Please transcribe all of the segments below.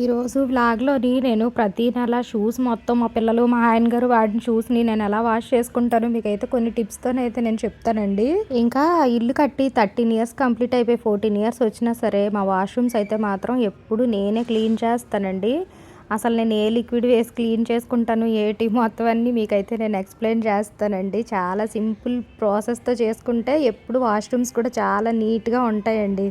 ఈరోజు వ్లాగ్లోని నేను ప్రతి నెల షూస్ మొత్తం మా పిల్లలు మా ఆయన గారు వాడిన షూస్ని నేను ఎలా వాష్ చేసుకుంటాను మీకైతే కొన్ని టిప్స్తోనైతే నేను చెప్తానండి. ఇంకా ఇల్లు కట్టి థర్టీన్ ఇయర్స్ కంప్లీట్ అయిపోయి ఫోర్టీన్ ఇయర్స్ వచ్చినా సరే మా వాష్రూమ్స్ అయితే మాత్రం ఎప్పుడు నేనే క్లీన్ చేస్తానండి. అసలు నేను ఏ లిక్విడ్ వేసి క్లీన్ చేసుకుంటాను ఏటి మొత్తం అన్నీ మీకైతే నేను ఎక్స్ప్లెయిన్ చేస్తానండి. చాలా సింపుల్ ప్రాసెస్తో చేసుకుంటే ఎప్పుడు వాష్రూమ్స్ కూడా చాలా నీట్గా ఉంటాయండి.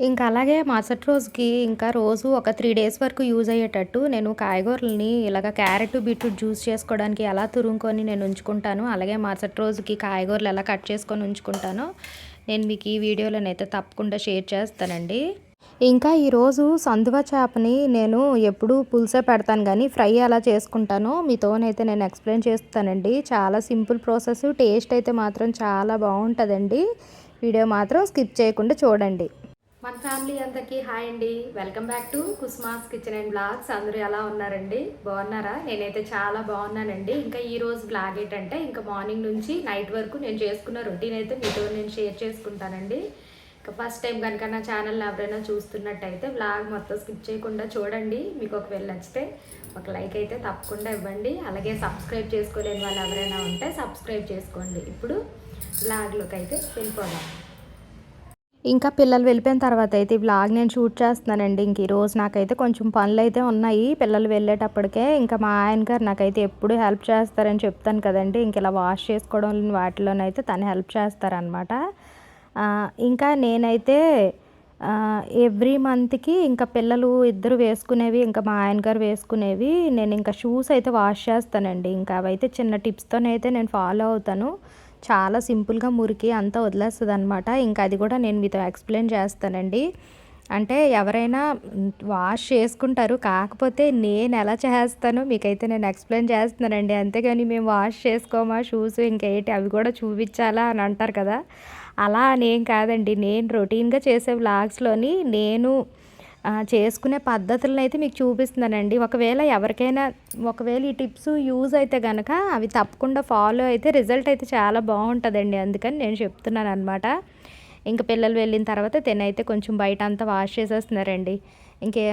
ఇంకా అలాగే మరుసటి రోజుకి ఇంకా రోజు ఒక త్రీ డేస్ వరకు యూజ్ అయ్యేటట్టు నేను కాయగూరలని ఇలాగ క్యారెట్ బీట్రూట్ జ్యూస్ చేసుకోవడానికి ఎలా తురుముకొని నేను ఉంచుకుంటాను అలాగే మరుసటి రోజుకి కాయగూరలు ఎలా కట్ చేసుకొని ఉంచుకుంటానో నేను మీకు ఈ వీడియోలోనైతే తప్పకుండా షేర్ చేస్తానండి. ఇంకా ఈరోజు సందువ చేపని నేను ఎప్పుడు పులుసే పెడతాను కానీ ఫ్రై ఎలా చేసుకుంటానో మీతోనైతే నేను ఎక్స్ప్లెయిన్ చేస్తానండి. చాలా సింపుల్ ప్రాసెస్ టేస్ట్ అయితే మాత్రం చాలా బాగుంటుందండి. వీడియో మాత్రం స్కిప్ చేయకుండా చూడండి. మన ఫ్యామిలీ అందరికీ హాయ్ అండి. Welcome back to Kusma's kitchen and vlogs. అందరూ ఎలా ఉన్నారండి? బాగున్నారా? నేనైతే చాలా బాగున్నానండి. ఇంకా ఈ రోజు బ్లాగ్ ఏంటంటే ఇంకా మార్నింగ్ నుంచి నైట్ వరకు నేను చేసుకున్న రొటీన్ అయితే మీతో నేను షేర్ చేసుకుంటానండి. ఇంకా ఫస్ట్ టైం కనుక నా ఛానల్ ఎవరైనా చూస్తున్నట్టయితే బ్లాగ్ మొత్తం స్కిప్ చేయకుండా చూడండి. మీకు ఒకవేళ నచ్చితే ఒక లైక్ అయితే తప్పకుండా ఇవ్వండి. అలాగే సబ్స్క్రైబ్ చేసుకోలేని వాళ్ళు ఎవరైనా ఉంటే సబ్స్క్రైబ్ చేసుకోండి. ఇప్పుడు బ్లాగ్లోకి అయితే వెళ్ళిపోదాం. ఇంకా పిల్లలు వెళ్ళిపోయిన తర్వాత అయితే ఈ వ్లాగ్ నేను షూట్ చేస్తున్నానండి. ఇంక ఈరోజు నాకైతే కొంచెం పనులు అయితే ఉన్నాయి. పిల్లలు వెళ్ళేటప్పటికే ఇంకా మా ఆయన గారు నాకైతే ఎప్పుడు హెల్ప్ చేస్తారని చెప్తాను కదండి. ఇంక ఇలా వాష్ చేసుకోవడం వాటిలోనైతే తను హెల్ప్ చేస్తారనమాట ఇంకా నేనైతే ఎవ్రీ మంత్కి ఇంకా పిల్లలు ఇద్దరు వేసుకునేవి ఇంకా మా ఆయన గారు వేసుకునేవి నేను ఇంకా షూస్ అయితే వాష్ చేస్తానండి. ఇంకా అవైతే చిన్న టిప్స్తోనైతే నేను ఫాలో అవుతాను. చాలా సింపుల్గా మురికి అంతా వదిలేస్తుంది అనమాట ఇంకా అది కూడా నేను మీతో ఎక్స్ప్లెయిన్ చేస్తానండి. అంటే ఎవరైనా వాష్ చేసుకుంటారు కాకపోతే నేను ఎలా చేస్తానో మీకైతే నేను ఎక్స్ప్లెయిన్ చేస్తున్నానండి. అంతేగాని మేము వాష్ చేసుకోమా షూస్ ఇంకేంటి అవి కూడా చూపించాలా అని అంటారు కదా. అలా నేను కాదండి. నేను రొటీన్గా చేసే వ్లాగ్స్లోని నేను చేసుకునే పద్ధతులను అయితే మీకు చూపిస్తున్నానండి. ఒకవేళ ఎవరికైనా ఒకవేళ ఈ టిప్స్ యూజ్ అయితే కనుక అవి తప్పకుండా ఫాలో అయితే రిజల్ట్ అయితే చాలా బాగుంటుందండి. అందుకని నేను చెప్తున్నాను అనమాట ఇంకా పిల్లలు వెళ్ళిన తర్వాత తినైతే కొంచెం బయట అంతా వాష్ చేసేస్తున్నారండి. ఇంకే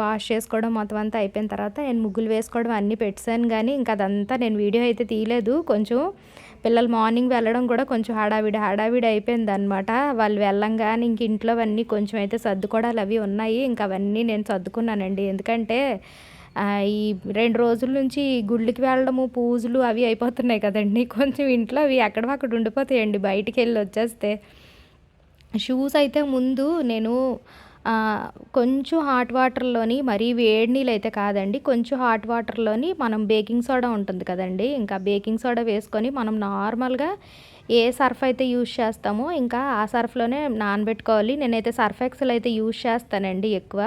వాష్ చేసుకోవడం మొత్తం అంతా అయిపోయిన తర్వాత నేను ముగ్గులు వేసుకోవడం అన్నీ పెట్టాను. కానీ ఇంకా అదంతా నేను వీడియో అయితే తీయలేదు. కొంచెం పిల్లలు మార్నింగ్ వెళ్ళడం కూడా కొంచెం హడావిడి హడావిడి అయిపోయింది అనమాట వాళ్ళు వెళ్ళంగానే ఇంక ఇంట్లో అవన్నీ కొంచెం అయితే సర్దుకోవడాలు అవి ఉన్నాయి. ఇంకా అవన్నీ నేను సర్దుకున్నానండి. ఎందుకంటే ఈ రెండు రోజుల నుంచి గుళ్ళకి వెళ్ళడము పూజలు అవి అయిపోతున్నాయి కదండి. కొంచెం ఇంట్లో అవి ఎక్కడ అక్కడ ఉండిపోతాయండి. బయటికి వెళ్ళి వచ్చేస్తే. షూస్ అయితే ముందు నేను కొంచెం హాట్ వాటర్లోని మరీ వేడి నీళ్ళు అయితే కాదండి. కొంచెం హాట్ వాటర్లోని మనం బేకింగ్ సోడా ఉంటుంది కదండి. ఇంకా బేకింగ్ సోడా వేసుకొని మనం నార్మల్గా ఏ సర్ఫ్ అయితే యూజ్ చేస్తామో ఇంకా ఆ సర్ఫ్లోనే నానబెట్టుకోవాలి. నేనైతే సర్ఫ్ ఎక్సెల్ అయితే యూజ్ చేస్తానండి ఎక్కువ.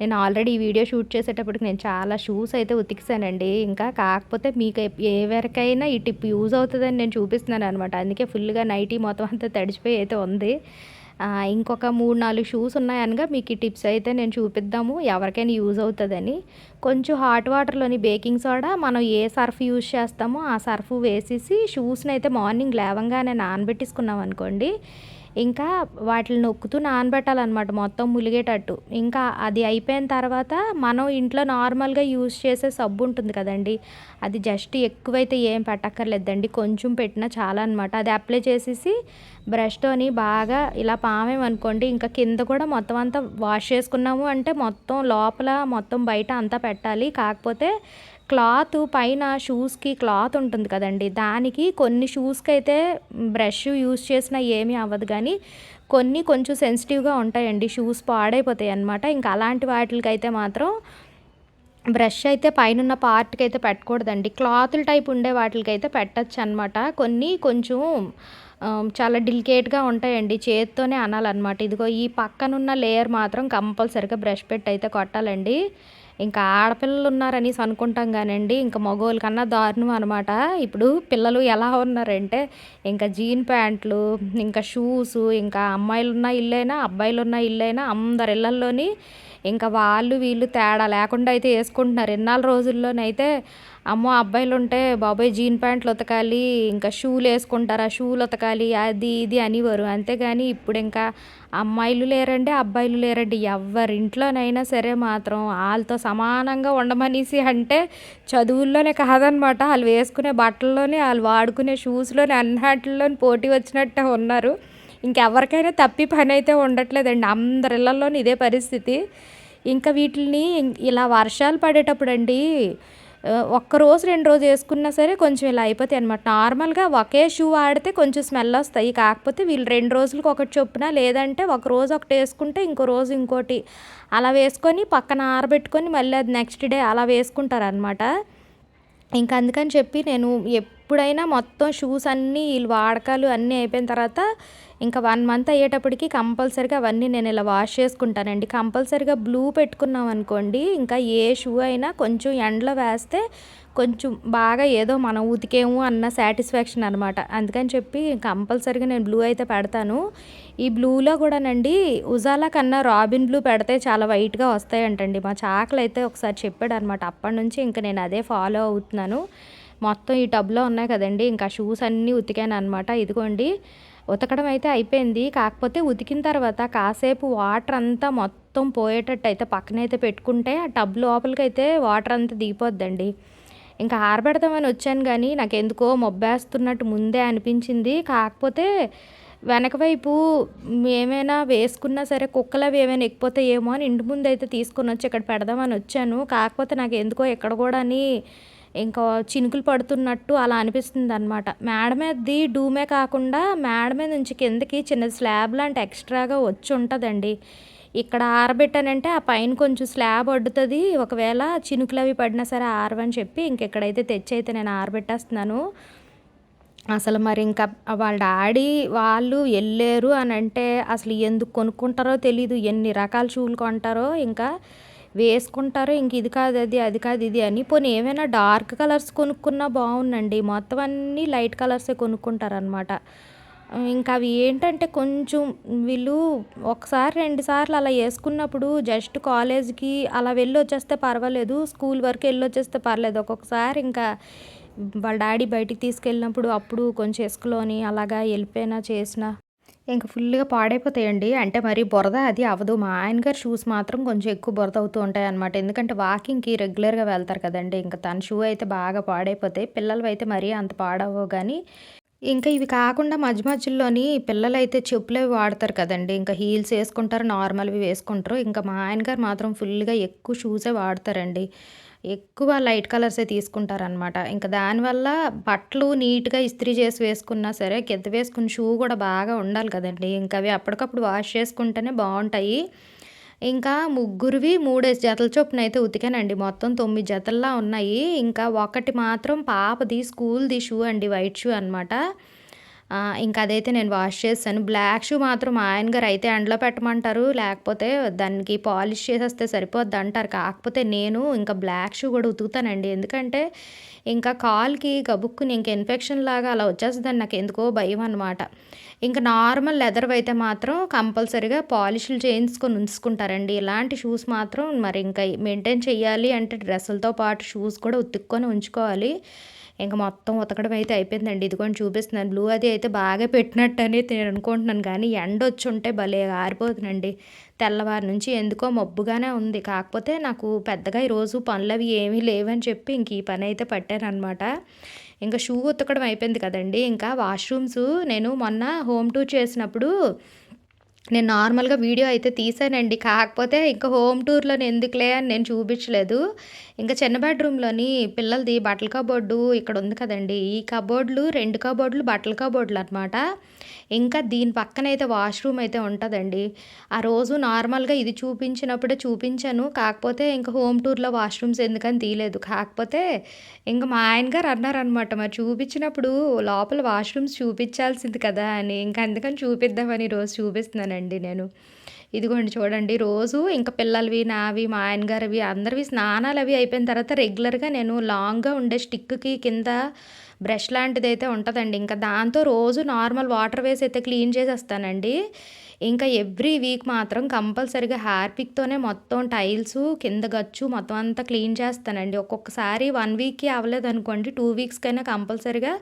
నేను ఆల్రెడీ ఈ వీడియో షూట్ చేసేటప్పటికి నేను చాలా షూస్ అయితే ఉతికిసానండి. ఇంకా కాకపోతే మీకు ఎవరికైనా ఈ టిప్ యూజ్ అవుతుందని నేను చూపిస్తున్నాను అనమాట అందుకే ఫుల్గా నైటీ మొత్తం అంతా తడిచిపోయి అయితే ఉంది. ఇంకొక మూడు నాలుగు షూస్ ఉన్నాయనగా మీకు ఈ టిప్స్ అయితే నేను చూపిద్దాము. ఎవరికైనా యూజ్ అవుతుందని. కొంచెం హాట్ వాటర్లోని బేకింగ్ సోడా మనం ఏ సర్ఫ్ యూజ్ చేస్తామో ఆ సర్ఫ్ వేసేసి షూస్ని అయితే మార్నింగ్ లేవంగానే నానబెట్టేసుకున్నాం అనుకోండి ఇంకా వాటిని నొక్కుతూ నానబెట్టాలన్నమాట మొత్తం ములిగేటట్టు. ఇంకా అది అయిపోయిన తర్వాత మనం ఇంట్లో నార్మల్గా యూజ్ చేసే సబ్బు ఉంటుంది కదండి అది జస్ట్ ఎక్కువైతే ఏం పెట్టక్కర్లేదండి కొంచెం పెట్టినా చాలా అనమాట అది అప్లై చేసేసి బ్రష్తోని బాగా ఇలా పామేమనుకోండి ఇంకా కింద కూడా మొత్తం అంతా వాష్ చేసుకున్నాము అంటే మొత్తం లోపల మొత్తం బయట అంతా పెట్టాలి కాకపోతే క్లాత్ పైన షూస్కి క్లాత్ ఉంటుంది కదండి. దానికి కొన్ని షూస్కి అయితే బ్రష్ యూస్ చేసినా ఏమీ అవ్వదు. కానీ కొన్ని కొంచెం సెన్సిటివ్గా ఉంటాయండి. షూస్ పాడైపోతాయి అనమాట ఇంకా అలాంటి వాటికి అయితే మాత్రం బ్రష్ అయితే పైన పార్ట్కి అయితే పెట్టకూడదండి. క్లాతుల టైప్ ఉండే వాటికి అయితే పెట్టచ్చు అనమాట కొన్ని కొంచెం చాలా డిలికేట్గా ఉంటాయండి. చేత్తోనే అనాలన్నమాట. ఇదిగో ఈ పక్కనున్న లేయర్ మాత్రం కంపల్సరిగా బ్రష్ పెట్టి అయితే కొట్టాలండి. ఇంకా ఆడపిల్లలు ఉన్నారనేసి అనుకుంటాం కానండి. ఇంకా మగవాళ్ళ కన్నా దారుణం అనమాట ఇప్పుడు పిల్లలు ఎలా ఉన్నారంటే ఇంకా జీన్ ప్యాంట్లు ఇంకా షూస్ ఇంకా అమ్మాయిలు ఉన్న ఇల్లైనా అబ్బాయిలు ఉన్న ఇల్లైనా అందరి ఇళ్ళల్లోని ఇంకా వాళ్ళు వీళ్ళు తేడా లేకుండా అయితే వేసుకుంటున్నారు. ఇన్నాళ్ళ రోజుల్లోనైతే అమ్మో అబ్బాయిలు ఉంటే బాబాయ్ జీన్ ప్యాంట్లు ఉతకాలి ఇంకా షూలు వేసుకుంటారు ఆ షూలు ఉతకాలి అది ఇది అనేవారు అంతేగాని ఇప్పుడు ఇంకా అమ్మాయిలు లేరండి అబ్బాయిలు లేరండి ఎవరింట్లోనైనా సరే మాత్రం వాళ్ళతో సమానంగా ఉండమనేసి అంటే చదువుల్లోనే కాదనమాట. వాళ్ళు వేసుకునే బట్టల్లోనే వాళ్ళు వాడుకునే షూస్లోనే అన్నిటిలోని పోటీ వచ్చినట్టే ఉన్నారు. ఇంకెవరికైనా తప్పి పని అయితే ఉండట్లేదండి. అందరిళ్ళల్లోని ఇదే పరిస్థితి. ఇంకా వీటిని ఇలా వర్షాలు పడేటప్పుడు అండి ఒక్క రోజు రెండు రోజు వేసుకున్నా సరే కొంచెం ఇలా అయిపోతాయి అనమాట నార్మల్గా ఒకే షూ ఆడితే కొంచెం స్మెల్ వస్తాయి. కాకపోతే వీళ్ళు రెండు రోజులకి ఒకటి చొప్పున లేదంటే ఒక రోజు ఒకటి వేసుకుంటే ఇంకో రోజు ఇంకోటి. అలా వేసుకొని పక్కన ఆరబెట్టుకొని మళ్ళీ అది నెక్స్ట్ డే అలా వేసుకుంటారు అనమాట ఇంకా అందుకని చెప్పి నేను ఎప్పుడైనా మొత్తం షూస్ అన్నీ వీళ్ళు వాడకాలు అన్నీ అయిపోయిన తర్వాత ఇంకా వన్ మంత్ అయ్యేటప్పటికి కంపల్సరీగా అవన్నీ నేను ఇలా వాష్ చేసుకుంటానండి. కంపల్సరీగా బ్లూ పెట్టుకున్నాం అనుకోండి ఇంకా ఏ షూ అయినా కొంచెం ఎండలో వేస్తే కొంచెం బాగా ఏదో మనం ఉతికేము అన్న సాటిస్ఫాక్షన్ అనమాట అందుకని చెప్పి కంపల్సరీగా నేను బ్లూ అయితే పెడతాను. ఈ బ్లూలో కూడానండి ఉజాలా కన్నా రాబిన్ బ్లూ పెడితే చాలా వైట్గా వస్తాయంటండి. మా చాకలు అయితే ఒకసారి చెప్పాడు అనమాట అప్పటి నుంచి ఇంకా నేను అదే ఫాలో అవుతున్నాను. మొత్తం ఈ టబ్లో ఉన్నాయి కదండి ఇంకా షూస్ అన్నీ ఉతికాను అనమాట ఇదిగోండి ఉతకడం అయితే అయిపోయింది. కాకపోతే ఉతికిన తర్వాత కాసేపు వాటర్ అంతా మొత్తం పోయేటట్టు అయితే పక్కనైతే పెట్టుకుంటే ఆ టబ్ లోపలికి అయితే వాటర్ అంతా దిగిపోద్దండి. ఇంకా ఆరబెడదామని వచ్చాను కానీ నాకు ఎందుకో మొబ్బేస్తున్నట్టు ముందే అనిపించింది. కాకపోతే వెనక వైపు ఏమైనా వేసుకున్నా సరే కుక్కలు అవి ఏమైనా ఎక్కిపోతే ఏమో అని ఇంటి ముందు అయితే తీసుకొని వచ్చి ఇక్కడ పెడదామని వచ్చాను. కాకపోతే నాకు ఎందుకో ఎక్కడ కూడా ఇంకా చినుకులు పడుతున్నట్టు అలా అనిపిస్తుంది అనమాట మేడ మీదది డూమే కాకుండా మేడ మీద నుంచి కిందకి చిన్న స్లాబ్ లాంటి ఎక్స్ట్రాగా వచ్చి ఉంటుందండి. ఇక్కడ ఆరబెట్టానంటే ఆ పైన కొంచెం స్లాబ్ అడ్డుతుంది. ఒకవేళ చినుకులు అవి పడినా సరే ఆరవని చెప్పి ఇంకెక్కడైతే తెచ్చి అయితే నేను ఆరబెట్టేస్తున్నాను. అసలు మరి ఇంకా వాళ్ళ డాడీ వాళ్ళు వెళ్ళారు అని అంటే అసలు ఎందుకు కొనుక్కుంటారో తెలీదు. ఎన్ని రకాల షూలు కొంటారో ఇంకా వేసుకుంటారో ఇంక ఇది కాదు అది అది కాదు ఇది అని. పోనీ ఏమైనా డార్క్ కలర్స్ కొనుక్కున్నా బాగుందండి. మొత్తం అన్నీ లైట్ కలర్సే కొనుక్కుంటారనమాట ఇంకా అవి ఏంటంటే కొంచెం వీళ్ళు ఒకసారి రెండు సార్లు అలా వేసుకున్నప్పుడు జస్ట్ కాలేజ్కి అలా వెళ్ళి వచ్చేస్తే పర్వాలేదు స్కూల్ వరకు వెళ్ళి వచ్చేస్తే పర్లేదు. ఒక్కొక్కసారి ఇంకా వాళ్ళ డాడీ బయటికి తీసుకెళ్ళినప్పుడు అప్పుడు కొంచెం ఇసుకలోని అలాగా వెళ్ళిపోయినా చేసిన ఇంకా ఫుల్గా పాడైపోతాయండి. అంటే మరి బురద అది అవ్వదు. మా ఆయన గారు షూస్ మాత్రం కొంచెం ఎక్కువ బురద అవుతూ ఉంటాయి అనమాట ఎందుకంటే వాకింగ్కి రెగ్యులర్గా వెళ్తారు కదండి. ఇంకా తన షూ అయితే బాగా పాడైపోతాయి. పిల్లలు అయితే మరీ అంత పాడవు కానీ ఇంకా ఇవి కాకుండా మధ్య మధ్యలోని పిల్లలు అయితే చెప్పులు అవి వాడతారు కదండి. ఇంకా హీల్స్ వేసుకుంటారు నార్మల్వి వేసుకుంటారు. ఇంకా మా ఆయన గారు మాత్రం ఫుల్గా ఎక్కువ షూసే వాడతారండి. ఎక్కువ లైట్ కలర్సే తీసుకుంటారనమాట ఇంకా దానివల్ల బట్టలు నీట్గా ఇస్త్రీ చేసి వేసుకున్నా సరే కింద వేసుకున్న షూ కూడా బాగా ఉండాలి కదండి. ఇంకా అవి అప్పటికప్పుడు వాష్ చేసుకుంటేనే బాగుంటాయి. ఇంకా ముగ్గురివి మూడేసి జతల చొప్పున అయితే ఉతికానండి. మొత్తం తొమ్మిది జతల్లా ఉన్నాయి. ఇంకా ఒకటి మాత్రం పాపది స్కూల్ది షూ అండి వైట్ షూ అనమాట ఇంకా అదైతే నేను వాష్ చేస్తాను. బ్లాక్ షూ మాత్రం ఆయన గారు అయితే ఎండలో పెట్టమంటారు. లేకపోతే దానికి పాలిష్ చేసేస్తే సరిపోద్ది అంటారు. కాకపోతే నేను ఇంకా బ్లాక్ షూ కూడా ఉతుకుతానండి. ఎందుకంటే ఇంకా కాల్కి గబుక్కుని ఇంకా ఇన్ఫెక్షన్ లాగా అలా వచ్చేస్తుందని నాకు ఎందుకో భయం అనమాట ఇంకా నార్మల్ లెదర్ అయితే మాత్రం కంపల్సరీగా పాలిష్లు చేయించుకొని ఉంచుకుంటారండి. ఇలాంటి షూస్ మాత్రం మరి ఇంకా మెయింటైన్ చేయాలి అంటే డ్రెస్సులతో పాటు షూస్ కూడా ఉతుక్కొని ఉంచుకోవాలి. ఇంకా మొత్తం ఉతకడం అయితే అయిపోయిందండి. ఇదిగోండి చూపిస్తున్నాను. బ్లూ అది అయితే బాగా పెట్టినట్టు అని నేను అనుకుంటున్నాను. కానీ ఎండ వచ్చి ఉంటే భలే ఆరిపోతుందండి. తెల్లవారి నుంచి ఎందుకో మబ్బుగానే ఉంది. కాకపోతే నాకు పెద్దగా ఈరోజు పనులు అవి ఏమీ లేవని చెప్పి ఇంక ఈ పని అయితే పట్టాను అనమాట ఇంకా షూ ఉతకడం అయిపోయింది కదండి. ఇంకా వాష్రూమ్స్ నేను మొన్న హోమ్ టూర్ చేసినప్పుడు నేను నార్మల్గా వీడియో అయితే తీసానండి. కాకపోతే ఇంకా హోమ్ టూర్లో ఎందుకులే అని నేను చూపించలేదు. ఇంకా చిన్న బెడ్రూమ్లోని పిల్లలది బట్టల కబోర్డు ఇక్కడ ఉంది కదండి. ఈ కబోర్డులు రెండు కబోర్డులు బట్టల కబోర్డులు అనమాట ఇంకా దీని పక్కన అయితే వాష్రూమ్ అయితే ఉంటుందండి. ఆ రోజు నార్మల్గా ఇది చూపించినప్పుడే చూపించాను. కాకపోతే ఇంకా హోమ్ టూర్లో వాష్రూమ్స్ ఎందుకని తీయలేదు. కాకపోతే ఇంకా మా ఆయన గారు అన్నారనమాట మరి చూపించినప్పుడు లోపల వాష్రూమ్స్ చూపించాల్సింది కదా అని. ఇంకా అందుకని చూపిద్దామని రోజు చూపిస్తున్నానండి నేను. ఇదిగోండి చూడండి రోజు ఇంకా పిల్లలవి నావి మా ఆయన గారివి అందరివి స్నానాలు అవి అయిపోయిన తర్వాత రెగ్యులర్గా నేను లాంగ్గా ఉండే స్టిక్కి కింద బ్రష్ లాంటిదైతే ఉంటుందండి ఇంకా దాంతో రోజు నార్మల్ వాటర్ వేసి అయితే క్లీన్ చేసేస్తానండి. ఇంకా ఎవ్రీ వీక్ మాత్రం కంపల్సరిగా హార్పిక్‌తోనే మొత్తం టైల్సు, కింద గచ్చు మొత్తం అంతా క్లీన్ చేస్తానండి. ఒక్కొక్కసారి వన్ వీక్‌కి అవ్వలేదనుకోండి 2 వీక్స్‌కైనా కంపల్సరీగా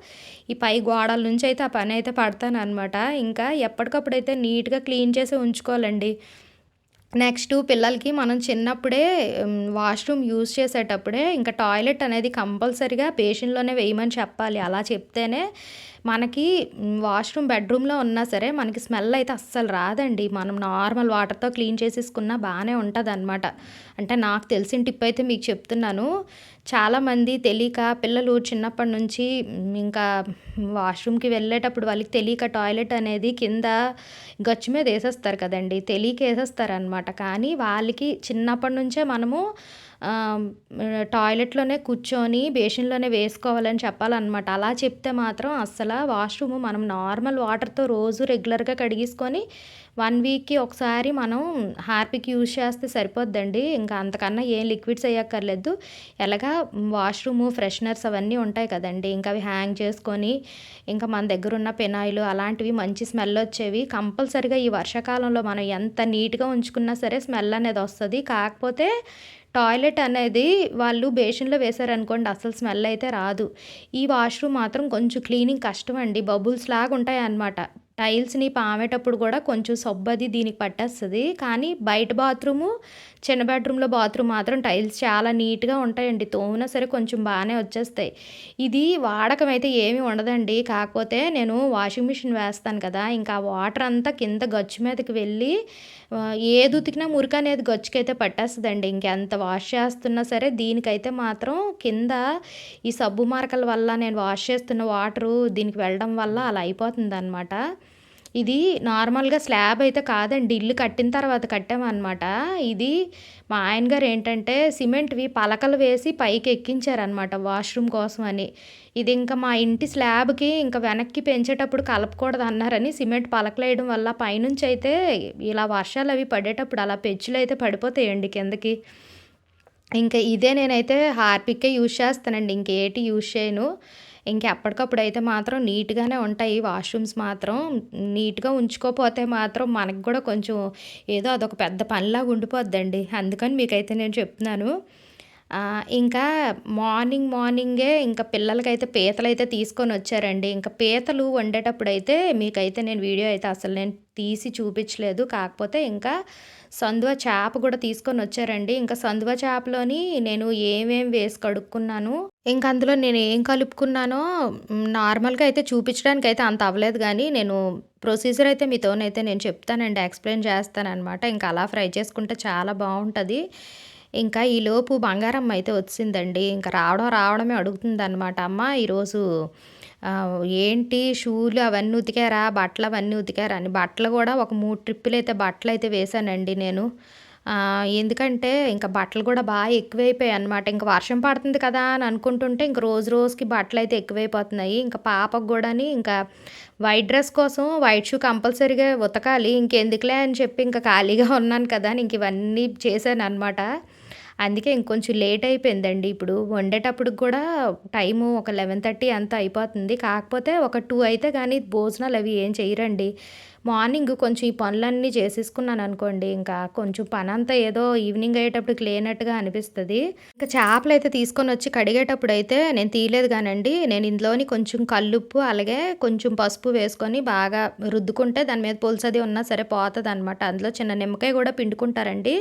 ఈ పై గోడల నుంచి అయితే ఆ పని అయితే పడతాను అనమాట ఇంకా ఎప్పటికప్పుడు అయితే నీట్‌గా క్లీన్ చేసి ఉంచుకోవాలండి. నెక్స్ట్ పిల్లలకి మనం చిన్నప్పుడే వాష్‌రూమ్ యూజ్ చేసేటప్పుడే ఇంకా టాయిలెట్ అనేది కంపల్సరిగా బేసిన్‌లోనే వేయమని చెప్పాలి. అలా చెప్తేనే మనకి వాష్‌రూమ్ బెడ్‌రూమ్‌లో ఉన్నా సరే మనకి స్మెల్ అయితే అస్సలు రాదండి. మనం నార్మల్ వాటర్‌తో క్లీన్ చేసేసుకున్నా బాగానే ఉంటుంది అనమాట అంటే నాకు తెలిసిన టిప్ అయితే మీకు చెప్తున్నాను. చాలామంది తెలియక పిల్లలు చిన్నప్పటి నుంచి ఇంకా వాష్‌రూమ్‌కి వెళ్ళేటప్పుడు వాళ్ళకి తెలియక టాయిలెట్ అనేది కింద గచ్చు మీద వేసేస్తారు కదండీ! తెలియక వేసేస్తారు అనమాట కానీ వాళ్ళకి చిన్నప్పటి నుంచే మనము టాయిలెట్‌లోనే కూర్చొని బేసిన్‌లోనే వేసుకోవాలని చెప్పాలన్నమాట అలా చెప్తే మాత్రం అస్సలు వాష్రూమ్ మనం నార్మల్ వాటర్‌తో రోజు రెగ్యులర్‌గా కడిగేసుకొని వన్ వీక్‌కి ఒకసారి మనం హార్పిక్ యూజ్ చేస్తే సరిపోద్దండి. ఇంకా అంతకన్నా ఏం లిక్విడ్స్ అయ్యక్కర్లేదు ఎలాగా వాష్‌రూము ఫ్రెషనర్స్ అవన్నీ ఉంటాయి కదండీ! ఇంకా అవి హ్యాంగ్ చేసుకొని ఇంకా మన దగ్గర ఉన్న పెనాయిలు అలాంటివి మంచి స్మెల్ వచ్చేవి కంపల్సరిగా ఈ వర్షాకాలంలో మనం ఎంత నీట్‌గా ఉంచుకున్నా సరే స్మెల్ అనేది వస్తుంది కాకపోతే టాయిలెట్ అనేది వాళ్ళు బేషన్లో వేశారనుకోండి అసలు స్మెల్ అయితే రాదు. ఈ వాష్‌రూమ్ మాత్రం కొంచెం క్లీనింగ్ కష్టం అండి బబుల్స్ లాగా ఉంటాయి అన్నమాట టైల్స్‌ని పామేటప్పుడు కూడా కొంచెం సబ్బది దీనికి పట్టేస్తుంది కానీ బయట బాత్రూము, చిన్న బెడ్‌రూమ్‌లో బాత్రూమ్ మాత్రం టైల్స్ చాలా నీట్‌గా ఉంటాయండి. తోమినా సరే కొంచెం బాగానే వచ్చేస్తాయి. ఇది వాడకం అయితే ఏమీ ఉండదండి. కాకపోతే నేను వాషింగ్ మిషన్ వేస్తాను కదా! ఇంకా వాటర్ అంతా కింద గచ్చు మీదకి వెళ్ళి ఏది ఉతికినా మురికనేది గచ్చుకైతే పట్టేస్తదండి. ఇంకెంత వాష్ చేస్తున్నా సరే దీనికైతే మాత్రం కింద ఈ సబ్బు మరకల వల్ల నేను వాష్ చేస్తున్న వాటరు దీనికి వెళ్ళడం వల్ల అలా అయిపోతుందనమాట. ఇది నార్మల్‌గా స్లాబ్ అయితే కాదండి. ఇల్లు కట్టిన తర్వాత కట్టామనమాట. ఇది మా ఆయన గారు ఏంటంటే సిమెంట్‌వి పలకలు వేసి పైకి ఎక్కించారనమాట వాష్‌రూమ్ కోసం అని. ఇది ఇంకా మా ఇంటి స్లాబ్‌కి ఇంకా వెనక్కి పెంచేటప్పుడు కలపకూడదన్నారని సిమెంట్ పలకలు వేయడం వల్ల పైనుంచి అయితే ఇలా వర్షాలు అవి పడేటప్పుడు అలా పెచ్చులు అయితే పడిపోతాయండి కిందకి. ఇంకా ఇదే నేనైతే హార్పిక్కే యూజ్ చేస్తానండి. ఇంకేటి యూజ్ చేయను. ఇంక అయితే మాత్రం నీట్‌గానే ఉంటాయి వాష్‌రూమ్స్ మాత్రం. నీట్‌గా ఉంచుకోపోతే మాత్రం మనకు కూడా కొంచెం ఏదో అదొక పెద్ద పనిలాగా ఉండిపోద్దండి. అందుకని మీకైతే నేను చెప్తున్నాను. ఇంకా మార్నింగ్ మార్నింగే ఇంకా పిల్లలకైతే తీసుకొని వచ్చారండి ఇంకా పీతలు వండేటప్పుడు అయితే మీకైతే నేను వీడియో అయితే అసలు నేను తీసి చూపించలేదు. కాకపోతే ఇంకా సందువ చేప కూడా తీసుకొని వచ్చారండి ఇంకా సందువ చేపలోని నేను ఏమేం వేసి కడుక్కున్నాను, ఇంకా అందులో నేను ఏం కలుపుకున్నానో నార్మల్‌గా అయితే చూపించడానికైతే అంత అవ్వలేదు కానీ నేను ప్రొసీజర్ అయితే మీతోనైతే నేను చెప్తానండి. ఎక్స్‌ప్లెయిన్ చేస్తానమాట ఇంకా అలా ఫ్రై చేసుకుంటే చాలా బాగుంటుంది ఇంకా ఈలోపు బంగారమ్మ అయితే వచ్చిందండి. ఇంకా రావడం రావడమే అడుగుతుందనమాట. అమ్మ ఈరోజు ఏంటి షూలు అవన్నీ ఉతికారా? బట్టలు అవన్నీ ఉతికారా? అని. బట్టలు కూడా ఒక మూడు ట్రిప్పులు అయితే బట్టలు అయితే వేశానండి నేను. ఎందుకంటే ఇంకా బట్టలు కూడా బాగా ఎక్కువైపోయాయి అనమాట ఇంకా వర్షం పడుతుంది కదా! అని అనుకుంటుంటే ఇంక రోజు రోజుకి బట్టలు అయితే ఎక్కువైపోతున్నాయి. ఇంకా పాపకు కూడాని ఇంకా వైట్ డ్రెస్ కోసం వైట్ షూ కంపల్సరీగా ఉతకాలి. ఇంకెందుకులే అని చెప్పి ఇంకా ఖాళీగా ఉన్నాను కదా! అని ఇంక ఇవన్నీ చేశాను అనమాట అందుకే ఇంకొంచెం లేట్ అయిపోయిందండి. ఇప్పుడు వండేటప్పుడు కూడా టైము ఒక 11:30 అంతా అయిపోతుంది. కాకపోతే ఒక టూ అయితే కానీ భోజనాలు అవి ఏం చేయరండి మార్నింగ్ కొంచెం ఈ పనులన్నీ చేసేసుకున్నాను అనుకోండి ఇంకా కొంచెం పనంతా ఏదో ఈవినింగ్ అయ్యేటప్పటికి లేనట్టుగా అనిపిస్తది. ఇంక చేపలైతే కడిగేటప్పుడు అయితే నేను తీయలేదు కానండి నేను ఇందులోని కొంచెం కల్లుప్పు, అలాగే కొంచెం పసుపు వేసుకొని బాగా రుద్దుకుంటే దాని మీద పులుసది ఉన్నా సరే పోతుంది అనమాట అందులో చిన్న నిమ్మకాయ కూడా పిండుకుంటారండి.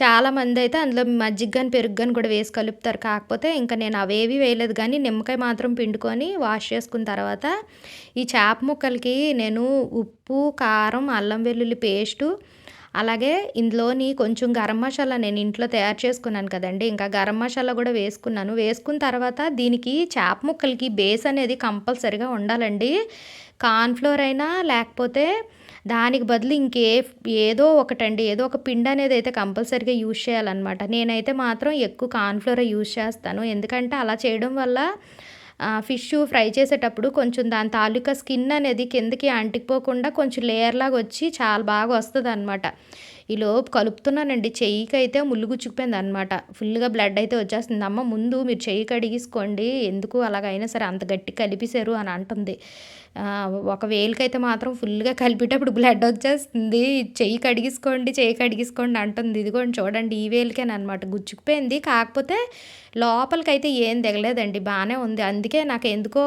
చాలామందైతే అందులో మజ్జిగ కానీ పెరుగు కానీ కూడా వేసి కలుపుతారు. కాకపోతే ఇంకా నేను అవేవి వేయలేదు కానీ నిమ్మకాయ మాత్రం పిండుకొని వాష్ చేసుకున్న తర్వాత ఈ చేప ముక్కలకి నేను ఉప్పు, ఉప్పు కారం, అల్లం వెల్లుల్లి పేస్టు, అలాగే ఇందులోని కొంచెం గరం మసాలా నేను ఇంట్లో తయారు చేసుకున్నాను కదండి ఇంకా గరం మసాలా కూడా వేసుకున్నాను. వేసుకున్న తర్వాత దీనికి చేప ముక్కలకి బేస్ అనేది కంపల్సరిగా ఉండాలండి. కార్న్ఫ్లోర్ అయినా లేకపోతే దానికి బదులు ఇంకే ఏదో ఒకటండి. ఏదో ఒక పిండి అనేది అయితే కంపల్సరీగా యూజ్ చేయాలన్నమాట నేనైతే మాత్రం ఎక్కువ కార్న్ఫ్లోరే యూజ్ చేస్తాను. ఎందుకంటే అలా చేయడం వల్ల ఫిష్ ఫ్రై చేసేటప్పుడు కొంచెం దాని తాలూకా స్కిన్ అనేది కిందకి అంటికిపోకుండా కొంచెం లేయర్ లాగా వచ్చి చాలా బాగా వస్తుంది అనమాట ఈలోపు కలుపుతున్నానండి. చెయ్యికి అయితే ముళ్ళు గుచ్చుకుపోయింది అనమాట ఫుల్గా బ్లడ్ అయితే వచ్చేస్తుంది. అమ్మ ముందు మీరు చెయ్యి కడిగేసుకోండి. ఎందుకు అలాగైనా సరే అంత గట్టి కలిపేశారు అని అంటుంది. ఒక వేలికైతే మాత్రం ఫుల్గా కలిపేటప్పుడు బ్లడ్ వచ్చేస్తుంది. చెయ్యి కడిగించుకోండి చెయ్యి కడిగేసుకోండి అంటుంది. ఇదిగోండి చూడండి ఈ వేలికేనమాట గుచ్చుకుపోయింది కాకపోతే లోపలికైతే ఏం దిగలేదండి. బాగానే ఉంది. అందుకే నాకు ఎందుకో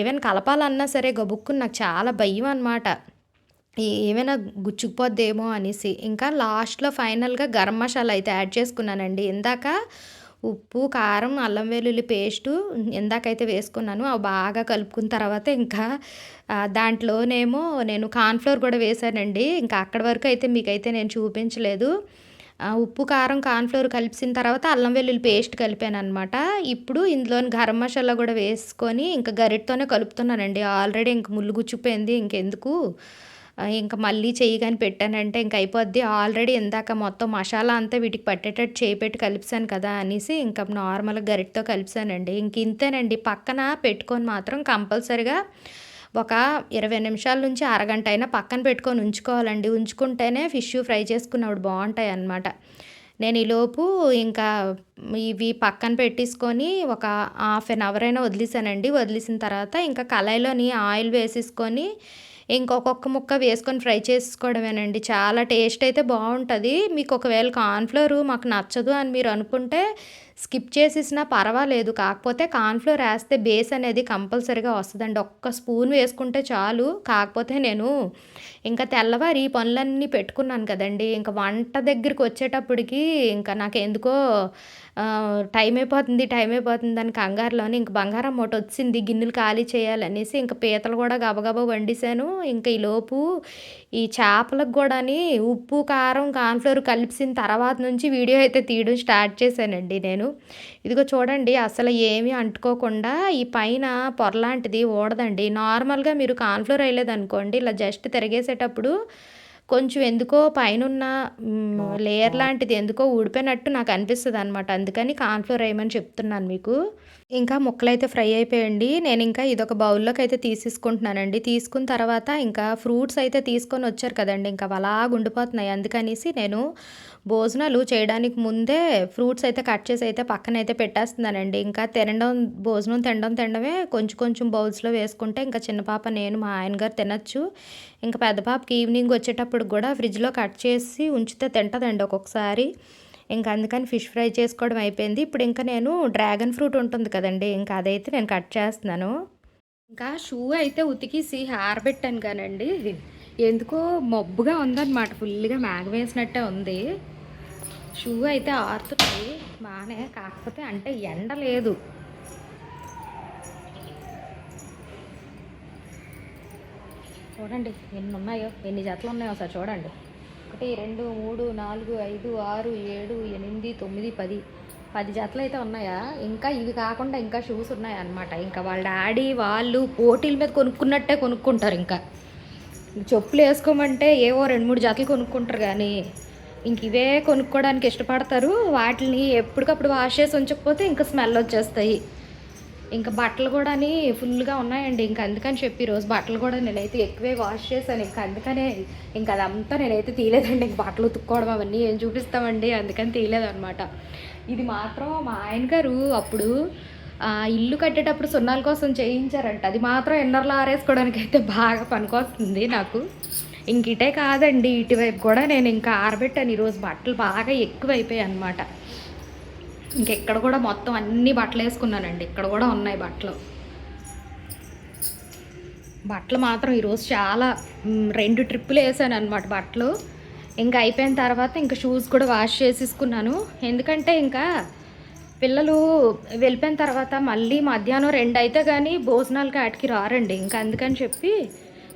ఈవెన్ కలపాలన్నా సరే గబుక్కుని నాకు చాలా భయం అనమాట ఏమైనా గుచ్చుకుపోద్దేమో అనేసి. ఇంకా లాస్ట్లో ఫైనల్గా గరం మసాలా అయితే యాడ్ చేసుకున్నానండి. ఇందాక ఉప్పు కారం అల్లం వెల్లుల్లి పేస్టు ఇందాకైతే వేసుకున్నాను. అవి బాగా కలుపుకున్న తర్వాత ఇంకా దాంట్లోనేమో నేను కార్న్ఫ్లోర్ కూడా వేసానండి ఇంకా అక్కడి వరకు అయితే మీకైతే నేను చూపించలేదు. ఆ, ఉప్పు కారం కార్న్ఫ్లోర్ కలిపిన తర్వాత అల్లం వెల్లుల్లి పేస్ట్ కలిపాను అనమాట ఇప్పుడు ఇందులోని గరం మసాలా కూడా వేసుకొని ఇంకా గరిటతోనే కలుపుతున్నానండి. ఆల్రెడీ ఇంక ముళ్ళు గుచ్చిపోయింది. ఇంకెందుకు? ఇంకా మళ్ళీ చెయ్యి కానీ పెట్టానంటే ఇంక అయిపోద్ది. ఆల్రెడీ ఇందాక మొత్తం మసాలా అంతా వీటికి పట్టేటట్టు చేయి పెట్టి కలిపాను కదా అనేసి ఇంకా నార్మల్గా గరిటతో కలిపానండి ఇంక ఇంతేనండి. పక్కన పెట్టుకొని మాత్రం కంపల్సరిగా ఒక ఇరవై నిమిషాల నుంచి అరగంట అయినా పక్కన పెట్టుకొని ఉంచుకోవాలండి. ఉంచుకుంటేనే ఫిష్ ఫ్రై చేసుకున్నప్పుడు బాగుంటాయి అన్నమాట. నేను ఈలోపు ఇంకా ఇవి పక్కన పెట్టేసుకొని ఒక హాఫ్ అన్ అవర్ అయినా వదిలేసానండి వదిలేసిన తర్వాత ఇంకా కళాయిలోని ఆయిల్ వేసేసుకొని ఇంకొకొక్క ముక్క వేసుకొని ఫ్రై చేసుకోవడమేనండి. చాలా టేస్ట్ అయితే బాగుంటుంది మీకు ఒకవేళ కార్న్ఫ్లోర్ మాకు నచ్చదు అని మీరు అనుకుంటే స్కిప్ చేసేసినా పర్వాలేదు. కాకపోతే కార్న్ఫ్లోర్ వేస్తే బేస్ అనేది కంపల్సరీగా వస్తుందండి. ఒక్క స్పూన్ వేసుకుంటే చాలు. కాకపోతే నేను ఇంకా తెల్లవారి ఈ పనులన్నీ పెట్టుకున్నాను కదండి. ఇంకా వంట దగ్గరికి వచ్చేటప్పటికి ఇంకా నాకు ఎందుకో టైం అయిపోతుంది టైం అయిపోతుంది అని కంగారులోని ఇంక బంగారం మూట వచ్చింది గిన్నెలు ఖాళీ చేయాలనేసి ఇంకా పీతలు కూడా గబగబా వండేసాను ఇంకా ఈ లోపు ఈ చేపలకు కూడాని ఉప్పు కారం కాన్ఫ్లోర్ కలిపిసిన తర్వాత నుంచి వీడియో అయితే తీయడం స్టార్ట్ చేశానండి నేను. ఇదిగో చూడండి అసలు ఏమీ అంటుకోకుండా ఈ పైన పొరలాంటిది ఊడదండి. నార్మల్గా మీరు కాన్ఫ్లోర్ వేయలేదనుకోండి ఇలా జస్ట్ తిరిగేసేటప్పుడు కొంచెం ఎందుకో పైనున్న లేయర్ లాంటిది ఎందుకో ఊడిపోయినట్టు నాకు అనిపిస్తుంది అనమాట అందుకని కార్న్ఫ్లోర్ వేయమని చెప్తున్నాను మీకు. ఇంకా ముక్కలైతే ఫ్రై అయిపోయండి. నేను ఇంకా ఇదొక బౌల్లోకి అయితే తీసేసుకుంటున్నానండి. తీసుకున్న తర్వాత ఇంకా ఫ్రూట్స్ అయితే తీసుకొని వచ్చారు కదండి. ఇంకా అలా ఉండిపోతున్నాయి అందుకనేసి నేను భోజనాలు చేయడానికి ముందే ఫ్రూట్స్ అయితే కట్ చేసి అయితే పక్కన అయితే పెట్టేస్తున్నానండి. ఇంకా తినడం భోజనం తినడం తినడమే కొంచెం కొంచెం బౌల్స్లో వేసుకుంటే ఇంకా చిన్న పాప నేను మా ఆయన గారు తినచ్చు. ఇంకా పెద్ద పాపకి ఈవినింగ్ వచ్చేటప్పుడు కూడా ఫ్రిడ్జ్లో కట్ చేసి ఉంచితే తింటుందండి ఒక్కొక్కసారి. ఇంకా అందుకని ఫిష్ ఫ్రై చేసుకోవడం అయిపోయింది. ఇప్పుడు ఇంకా నేను డ్రాగన్ ఫ్రూట్ ఉంటుంది కదండి ఇంకా అదైతే నేను కట్ చేస్తున్నాను. ఇంకా షూ అయితే ఉతికిసి ఆరబెట్టాను కానండి. ఎందుకో మబ్బుగా ఉందన్నమాట ఫుల్గా మేఘ వేసినట్టే ఉంది. షూ అయితే ఆరుతుంది బాగానే కాకపోతే అంటే ఎండ లేదు. చూడండి ఎన్ని ఉన్నాయో ఎన్ని జతలు ఉన్నాయో సార్ చూడండి. ఒకటి రెండు మూడు నాలుగు ఐదు ఆరు ఏడు ఎనిమిది తొమ్మిది పది. పది జతలు అయితే ఉన్నాయా? ఇంకా ఇవి కాకుండా ఇంకా షూస్ ఉన్నాయి అన్నమాట ఇంకా వాళ్ళ డాడీ వాళ్ళు పోటీల మీద కొనుక్కున్నట్టే కొనుక్కుంటారు ఇంకా. చెప్పులు వేసుకోమంటే ఏవో రెండు మూడు జతలు కొనుక్కుంటారు కానీ ఇంక ఇవే కొనుక్కోవడానికి ఇష్టపడతారు. వాటిని ఎప్పటికప్పుడు వాష్ చేసి ఉంచకపోతే ఇంకా స్మెల్ వచ్చేస్తాయి. ఇంకా బట్టలు కూడా ఫుల్గా ఉన్నాయండి. ఇంకా అందుకని చెప్పి రోజు బట్టలు కూడా నేనైతే ఎక్కువే వాష్ చేశాను. ఇంకా అందుకనే ఇంకా అదంతా నేనైతే తీయలేదండి. ఇంక బట్టలు ఉతుక్కోవడం అవన్నీ ఏం చూపిస్తామండి. అందుకని తీయలేదన్నమాట. ఇది మాత్రం మా ఆయన గారు అప్పుడు ఇల్లు కట్టేటప్పుడు సున్నాల కోసం చేయించారంట. అది మాత్రం ఎన్నర్లో ఆరేసుకోవడానికి అయితే బాగా పనికొస్తుంది నాకు. ఇంక ఇటే కాదండి. ఇటువైపు కూడా నేను ఇంకా ఆరబెట్టాను. ఈరోజు బట్టలు బాగా ఎక్కువైపోయాయి అనమాట ఇంకెక్కడ కూడా మొత్తం అన్ని బట్టలు వేసుకున్నానండి. ఇక్కడ కూడా ఉన్నాయి బట్టలు. బట్టలు మాత్రం ఈరోజు చాలా రెండు ట్రిప్పులు వేసాను అనమాట బట్టలు. ఇంకా అయిపోయిన తర్వాత ఇంకా షూస్ కూడా వాష్ చేసేసుకున్నాను. ఎందుకంటే ఇంకా పిల్లలు వెళ్ళిపోయిన తర్వాత మళ్ళీ మధ్యాహ్నం రెండు అయితే కానీ భోజనాలకి ఆటికి రారండి. ఇంకా అందుకని చెప్పి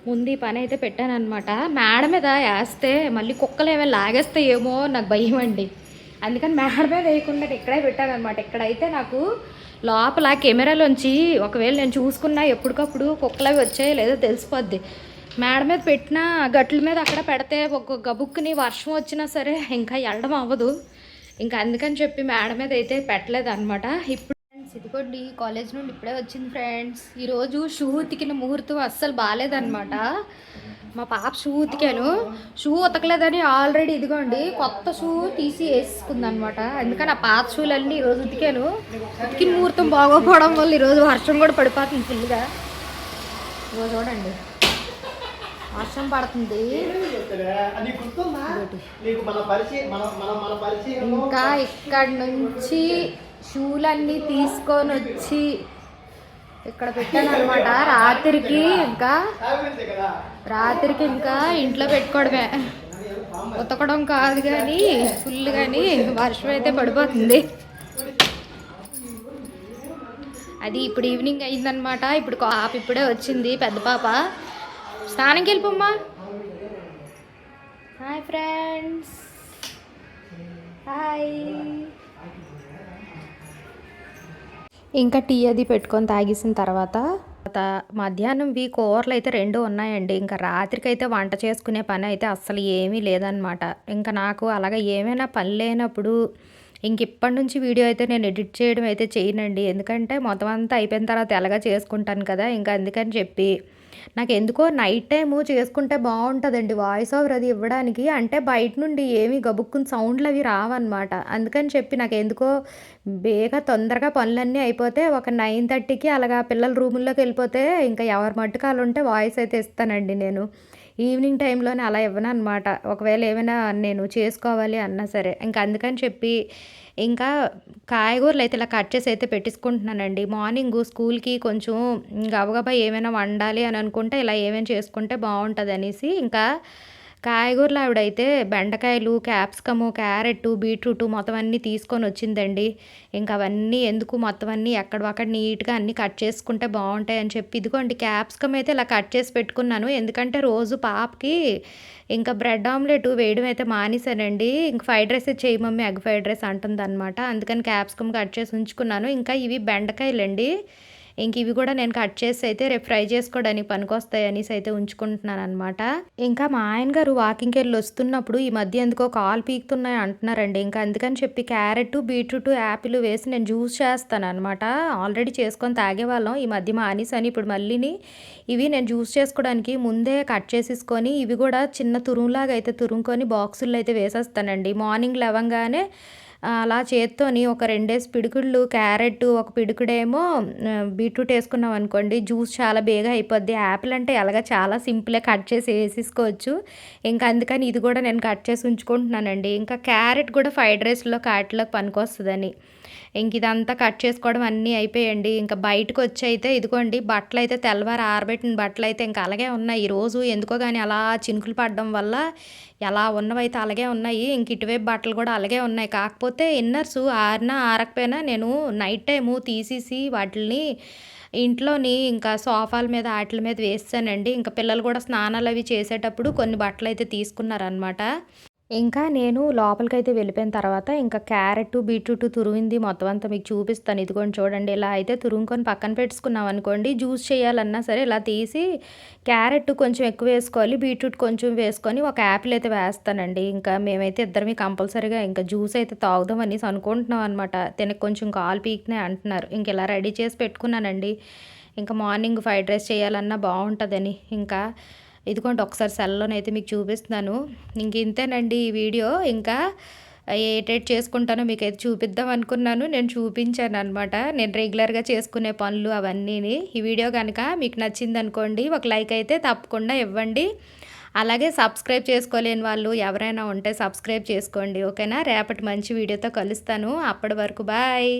ముందు ఈ పని అయితే పెట్టాను అనమాట మేడ మీద వేస్తే మళ్ళీ కుక్కలు ఏమైనా లాగేస్తాయేమో నాకు భయం అండి అందుకని మేడ మీద వేయకుండా ఇక్కడే పెట్టాను అనమాట ఇక్కడైతే నాకు లోపల కెమెరాలోంచి ఒకవేళ నేను చూసుకున్నా ఎప్పటికప్పుడు కుక్కలు అవి వచ్చాయో లేదో తెలిసిపోద్ది. మేడ మీద పెట్టిన గట్ల మీద అక్కడ పెడితే ఒక గబుక్కుని వర్షం వచ్చినా సరే ఇంకా వెళ్ళడం అవ్వదు. ఇంకా అందుకని చెప్పి మేడ మీద అయితే పెట్టలేదు అనమాట ఇప్పుడు ఫ్రెండ్స్ ఇదిగోండి కాలేజ్ నుండి ఇప్పుడే వచ్చింది ఫ్రెండ్స్. ఈరోజు షూ ఉతికిన ముహూర్తం అస్సలు బాగాలేదన్నమాట మా పాప షూ ఉతికాను. షూ ఉతకలేదని ఆల్రెడీ ఇదిగోండి కొత్త షూ తీసి వేసుకుంది అనమాట అందుకని ఆ పాత షూలన్నీ ఈరోజు ఉతికాను. ఉతికిన ముహూర్తం బాగోపోవడం వల్ల ఈరోజు వర్షం కూడా పడిపోతుంది ఫుల్గా ఇదిగో చూడండి. వర్షం పడుతుంది. ఇంకా ఇక్కడ నుంచి షూలన్నీ తీసుకొని వచ్చి ఇక్కడ పెట్టాను అనమాట రాత్రికి ఇంకా రాత్రికి ఇంకా ఇంట్లో పెట్టుకోవడమే. ఉతకడం కాదు కానీ ఫుల్ కానీ వర్షం అయితే పడిపోతుంది. అది ఇప్పుడు ఈవినింగ్ అయిందనమాట ఇప్పుడు పాప ఇప్పుడే వచ్చింది పెద్ద పాప. స్నానంకి వెళ్ళిపోమ్మా. హాయ్ ఫ్రెండ్స్ హాయ్ ఇంకా టీ అది పెట్టుకొని తాగేసిన తర్వాత మధ్యాహ్నం వీ కూరలు అయితే రెండు ఉన్నాయండి. ఇంకా రాత్రికి అయితే వంట చేసుకునే పని అయితే అస్సలు ఏమీ లేదనమాట ఇంకా నాకు అలాగ ఏమైనా పని లేనప్పుడు ఇంక ఇప్పటి నుంచి వీడియో అయితే నేను ఎడిట్ చేయడం అయితే చేయనండి. ఎందుకంటే మొత్తం అంతా అయిపోయిన తర్వాత ఎలాగా చేసుకుంటాను కదా ఇంకా అందుకని చెప్పి. నాకు ఎందుకో నైట్ టైము చేసుకుంటే బాగుంటుందండి వాయిస్ ఓవర్ అది ఇవ్వడానికి. అంటే బయట నుండి ఏమి గబుక్కుని సౌండ్లు అవి రావన్నమాట. అందుకని చెప్పి నాకు ఎందుకో బేగా తొందరగా పనులన్నీ అయిపోతే ఒక నైన్ థర్టీకి అలాగా పిల్లల రూముల్లోకి వెళ్ళిపోతే ఇంకా ఎవరి మట్టుకాలు ఉంటే వాయిస్ అయితే ఇస్తానండి నేను. ఈవినింగ్ టైంలోనే అలా ఇవ్వను అనమాట ఒకవేళ ఏమైనా నేను చేసుకోవాలి అన్నా సరే. ఇంకా అందుకని చెప్పి ఇంకా కాయగూరలు అయితే ఇలా కట్ చేసి అయితే పెట్టేసుకుంటున్నానండి మార్నింగ్ స్కూల్కి కొంచెం గబగబా ఏమైనా వండాలి అని అనుకుంటే ఇలా ఏమైనా చేసుకుంటే బాగుంటుంది అనేసి ఇంకా కాయగూరలు ఆవిడైతే బెండకాయలు క్యాప్సికము క్యారెట్ బీట్రూట్ మొత్తం అన్నీ తీసుకొని వచ్చిందండి. ఇంకా అవన్నీ ఎందుకు మొత్తం అన్నీ ఎక్కడొక్కడ నీట్గా అన్నీ కట్ చేసుకుంటే బాగుంటాయి అని చెప్పి ఇదిగోండి క్యాప్సికమ్ అయితే ఇలా కట్ చేసి పెట్టుకున్నాను. ఎందుకంటే రోజు పాపకి ఇంకా బ్రెడ్ ఆమ్లెట్ వేయడం అయితే మానేశానండి. ఇంక ఫ్రైడ్ రైస్ చేయి మమ్మీ ఎగ్ ఫ్రైడ్ రైస్ అంటుంది అనమాట అందుకని క్యాప్సికమ్ కట్ చేసి ఉంచుకున్నాను. ఇంకా ఇవి బెండకాయలండి. ఇంక ఇవి కూడా నేను కట్ చేసి అయితే రేపు ఫ్రై చేసుకోవడానికి పనికొస్తాయి అనేసి అయితే ఉంచుకుంటున్నాను అనమాట ఇంకా మా ఆయన గారు వాకింగ్కి వెళ్ళి వస్తున్నప్పుడు ఈ మధ్య ఎందుకో కాలు పీకుతున్నాయి అంటున్నారండి. ఇంకా అందుకని చెప్పి క్యారెట్ బీట్రూట్ యాపిల్ వేసి నేను జ్యూస్ చేస్తాను అనమాట ఆల్రెడీ చేసుకొని తాగేవాళ్ళం. ఈ మధ్య మానేసాను ఇప్పుడు మళ్ళీని ఇవి నేను జ్యూస్ చేసుకోవడానికి ముందే కట్ చేసేసుకొని ఇవి కూడా చిన్న తురుములాగా అయితే తురుముకొని బాక్సుల్లో అయితే వేసేస్తానండి. మార్నింగ్ లెవంగానే అలా చేత్తోని ఒక రెండేసి పిడుకుళ్ళు క్యారెట్ ఒక పిడుకుడేమో బీట్రూట్ వేసుకున్నాం అనుకోండి జ్యూస్ చాలా బేగా అయిపోద్ది. యాపిల్ అంటే ఎలాగ చాలా సింపుల్గా కట్ చేసి వేసేసుకోవచ్చు. ఇంకా అందుకని ఇది కూడా నేను కట్ చేసి ఉంచుకుంటున్నానండి. ఇంకా క్యారెట్ కూడా ఫ్రైడ్ రైస్లో కాటిలోకి పనికొస్తుందని. ఇంక ఇదంతా కట్ చేసుకోవడం అన్నీ అయిపోయండి. ఇంకా బయటకు వచ్చి అయితే ఇదిగోండి బట్టలు అయితే తెల్లవారు ఆరబెట్టిన బట్టలు అయితే ఇంకా అలాగే ఉన్నాయి. ఈరోజు ఎందుకో కానీ అలా చినుకులు పడడం వల్ల ఎలా ఉన్నవైతే అలాగే ఉన్నాయి. ఇంక ఇటువైపు బట్టలు కూడా అలాగే ఉన్నాయి. కాకపోతే ఇన్నర్స్ ఆరినా ఆరకపోయినా నేను నైట్ టైము తీసేసి వాటిని ఇంట్లోని ఇంకా సోఫాల మీద ఆటల మీద వేస్తానండి. ఇంకా పిల్లలు కూడా స్నానాలు అవి చేసేటప్పుడు కొన్ని బట్టలు అయితే తీసుకున్నారనమాట ఇంకా నేను లోపలికైతే వెళ్ళిపోయిన తర్వాత ఇంకా క్యారెట్ బీట్రూట్ తురువింది మొత్తం అంతా మీకు చూపిస్తాను. ఇదిగోండి చూడండి ఇలా అయితే తురుముకొని పక్కన పెట్టుకున్నాం అనుకోండి జ్యూస్ చేయాలన్నా సరే ఇలా తీసి క్యారెట్ కొంచెం ఎక్కువ వేసుకోవాలి బీట్రూట్ కొంచెం వేసుకొని ఒక యాపిల్ అయితే వేస్తానండి. ఇంకా మేమైతే ఇద్దరమే కంపల్సరీగా ఇంకా జ్యూస్ అయితే తాగుదాం అనేసి అనుకుంటున్నాం అనమాట తినకు కొంచెం కాలు పీక్నే అంటున్నారు. ఇంక ఇలా రెడీ చేసి పెట్టుకున్నానండి. ఇంకా మార్నింగ్ ఫ్రైడ్ రైస్ చేయాలన్నా బాగుంటుందని. ఇంకా ఇదిగోండి ఒకసారి సెల్లోనైతే మీకు చూపిస్తున్నాను. ఇంక ఇంతేనండి ఈ వీడియో. ఇంకా ఏటేట్ చేసుకుంటానో మీకు అయితే చూపిద్దాం అనుకున్నాను. నేను చూపించాను అనమాట నేను రెగ్యులర్గా చేసుకునే పనులు అవన్నీని. ఈ వీడియో కనుక మీకు నచ్చింది అనుకోండి ఒక లైక్ అయితే తప్పకుండా ఇవ్వండి. అలాగే సబ్స్క్రైబ్ చేసుకోలేని వాళ్ళు ఎవరైనా ఉంటే సబ్స్క్రైబ్ చేసుకోండి ఓకేనా? రేపటి మంచి వీడియోతో కలుస్తాను. అప్పటి వరకు బాయ్.